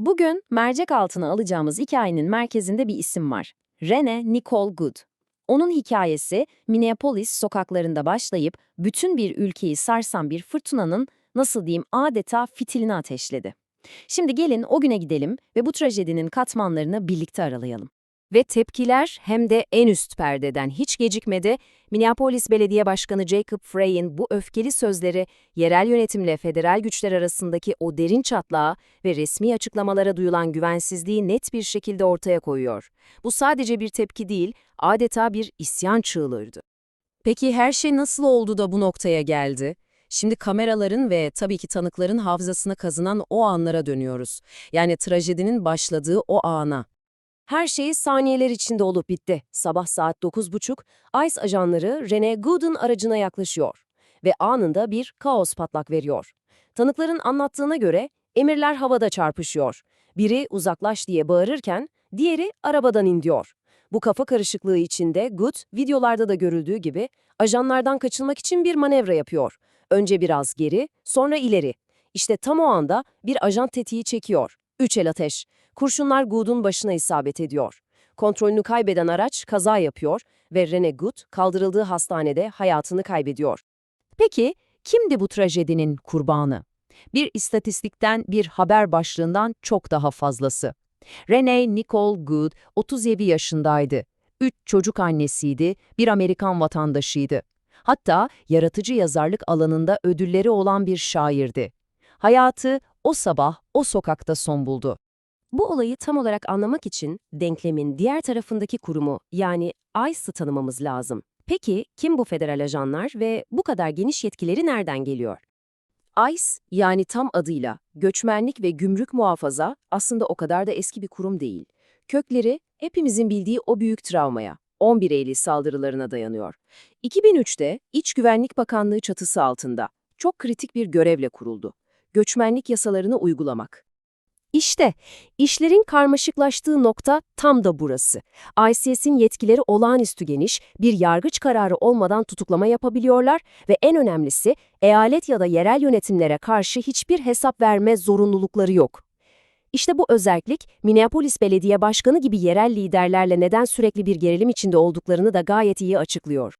Bugün mercek altına alacağımız hikayenin merkezinde bir isim var. Rene Nicole Good. Onun hikayesi Minneapolis sokaklarında başlayıp bütün bir ülkeyi sarsan bir fırtınanın nasıl diyeyim adeta fitilini ateşledi. Şimdi gelin o güne gidelim ve bu trajedinin katmanlarını birlikte aralayalım. Ve tepkiler hem de en üst perdeden hiç gecikmedi. Minneapolis Belediye Başkanı Jacob Frey'in bu öfkeli sözleri yerel yönetimle federal güçler arasındaki o derin çatlağı ve resmi açıklamalara duyulan güvensizliği net bir şekilde ortaya koyuyor. Bu sadece bir tepki değil, adeta bir isyan çığlığıydı. Peki her şey nasıl oldu da bu noktaya geldi? Şimdi kameraların ve tabii ki tanıkların hafızasına kazınan o anlara dönüyoruz. Yani trajedinin başladığı o ana. Her şey saniyeler içinde olup bitti. Sabah saat 9.30, ICE ajanları Rene Good'un aracına yaklaşıyor ve anında bir kaos patlak veriyor. Tanıkların anlattığına göre emirler havada çarpışıyor. Biri uzaklaş diye bağırırken diğeri arabadan in diyor. Bu kafa karışıklığı içinde Good, videolarda da görüldüğü gibi ajanlardan kaçınmak için bir manevra yapıyor. Önce biraz geri, sonra ileri. İşte tam o anda bir ajan tetiği çekiyor. Üç el ateş. Kurşunlar Good'un başına isabet ediyor. Kontrolünü kaybeden araç kaza yapıyor ve Rene Good kaldırıldığı hastanede hayatını kaybediyor. Peki kimdi bu trajedinin kurbanı? Bir istatistikten bir haber başlığından çok daha fazlası. Rene Nicole Good 37 yaşındaydı. Üç çocuk annesiydi, bir Amerikan vatandaşıydı. Hatta yaratıcı yazarlık alanında ödülleri olan bir şairdi. Hayatı o sabah o sokakta son buldu. Bu olayı tam olarak anlamak için denklemin diğer tarafındaki kurumu yani ICE'ı tanımamız lazım. Peki kim bu federal ajanlar ve bu kadar geniş yetkileri nereden geliyor? ICE yani tam adıyla Göçmenlik ve Gümrük Muhafaza aslında o kadar da eski bir kurum değil. Kökleri hepimizin bildiği o büyük travmaya, 11 Eylül saldırılarına dayanıyor. 2003'te İç Güvenlik Bakanlığı çatısı altında çok kritik bir görevle kuruldu. Göçmenlik yasalarını uygulamak. İşte işlerin karmaşıklaştığı nokta tam da burası. ICS'in yetkileri olağanüstü geniş, bir yargıç kararı olmadan tutuklama yapabiliyorlar ve en önemlisi eyalet ya da yerel yönetimlere karşı hiçbir hesap verme zorunlulukları yok. İşte bu özellik Minneapolis Belediye Başkanı gibi yerel liderlerle neden sürekli bir gerilim içinde olduklarını da gayet iyi açıklıyor.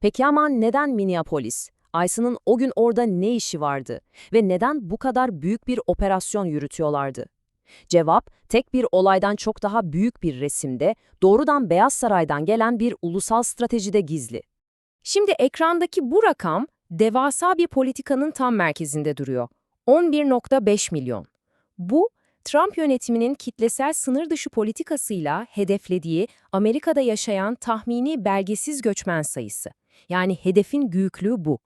Peki ama neden Minneapolis? Aysun'un o gün orada ne işi vardı ve neden bu kadar büyük bir operasyon yürütüyorlardı? Cevap, tek bir olaydan çok daha büyük bir resimde, doğrudan Beyaz Saray'dan gelen bir ulusal stratejide gizli. Şimdi ekrandaki bu rakam, devasa bir politikanın tam merkezinde duruyor. 11.5 milyon. Bu, Trump yönetiminin kitlesel sınır dışı politikasıyla hedeflediği Amerika'da yaşayan tahmini belgesiz göçmen sayısı. Yani hedefin büyüklüğü bu.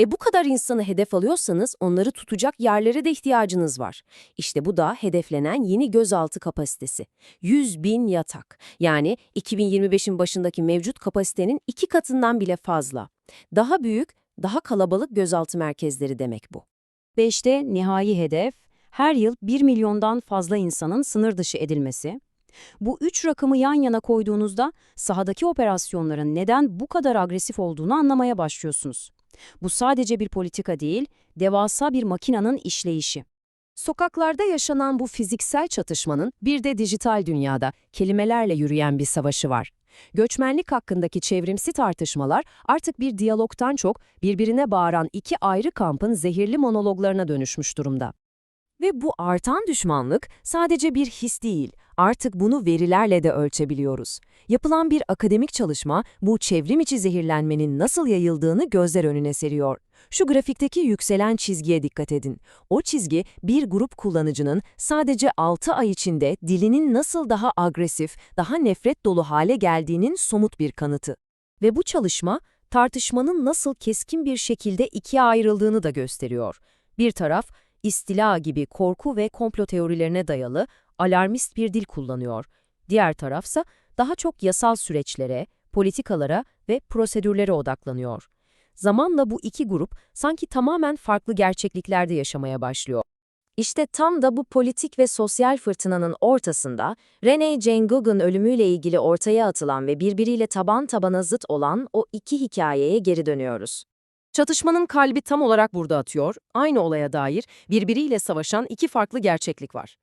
E bu kadar insanı hedef alıyorsanız onları tutacak yerlere de ihtiyacınız var. İşte bu da hedeflenen yeni gözaltı kapasitesi. 100 bin yatak. Yani 2025'in başındaki mevcut kapasitenin iki katından bile fazla. Daha büyük, daha kalabalık gözaltı merkezleri demek bu. Ve işte nihai hedef, her yıl 1 milyondan fazla insanın sınır dışı edilmesi. Bu üç rakamı yan yana koyduğunuzda sahadaki operasyonların neden bu kadar agresif olduğunu anlamaya başlıyorsunuz. Bu sadece bir politika değil, devasa bir makinanın işleyişi. Sokaklarda yaşanan bu fiziksel çatışmanın bir de dijital dünyada kelimelerle yürüyen bir savaşı var. Göçmenlik hakkındaki çevrimsi tartışmalar artık bir diyalogtan çok birbirine bağıran iki ayrı kampın zehirli monologlarına dönüşmüş durumda. Ve bu artan düşmanlık sadece bir his değil, artık bunu verilerle de ölçebiliyoruz. Yapılan bir akademik çalışma bu çevrim içi zehirlenmenin nasıl yayıldığını gözler önüne seriyor. Şu grafikteki yükselen çizgiye dikkat edin. O çizgi bir grup kullanıcının sadece 6 ay içinde dilinin nasıl daha agresif, daha nefret dolu hale geldiğinin somut bir kanıtı. Ve bu çalışma tartışmanın nasıl keskin bir şekilde ikiye ayrıldığını da gösteriyor. Bir taraf, istila gibi korku ve komplo teorilerine dayalı alarmist bir dil kullanıyor. Diğer tarafsa daha çok yasal süreçlere, politikalara ve prosedürlere odaklanıyor. Zamanla bu iki grup sanki tamamen farklı gerçekliklerde yaşamaya başlıyor. İşte tam da bu politik ve sosyal fırtınanın ortasında Rene Jane Goog'un ölümüyle ilgili ortaya atılan ve birbiriyle taban tabana zıt olan o iki hikayeye geri dönüyoruz. Çatışmanın kalbi tam olarak burada atıyor, aynı olaya dair birbiriyle savaşan iki farklı gerçeklik var.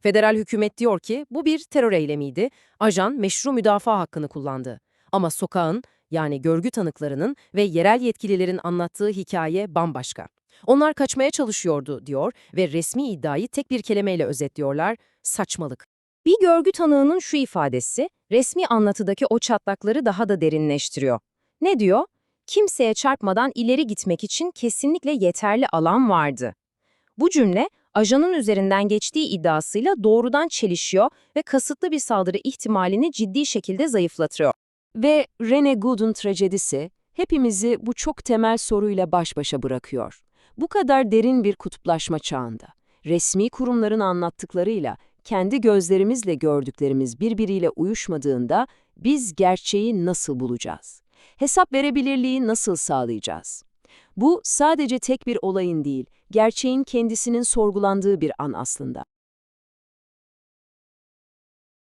Federal hükümet diyor ki bu bir terör eylemiydi. Ajan meşru müdafaa hakkını kullandı. Ama sokağın yani görgü tanıklarının ve yerel yetkililerin anlattığı hikaye bambaşka. Onlar kaçmaya çalışıyordu diyor ve resmi iddiayı tek bir kelimeyle özetliyorlar, saçmalık. Bir görgü tanığının şu ifadesi, resmi anlatıdaki o çatlakları daha da derinleştiriyor. Ne diyor? Kimseye çarpmadan ileri gitmek için kesinlikle yeterli alan vardı. Bu cümle, ajanın üzerinden geçtiği iddiasıyla doğrudan çelişiyor ve kasıtlı bir saldırı ihtimalini ciddi şekilde zayıflatıyor. Ve Rene Good'un trajedisi hepimizi bu çok temel soruyla baş başa bırakıyor. Bu kadar derin bir kutuplaşma çağında, resmi kurumların anlattıklarıyla kendi gözlerimizle gördüklerimiz birbiriyle uyuşmadığında biz gerçeği nasıl bulacağız? Hesap verebilirliği nasıl sağlayacağız? Bu sadece tek bir olayın değil, gerçeğin kendisinin sorgulandığı bir an aslında.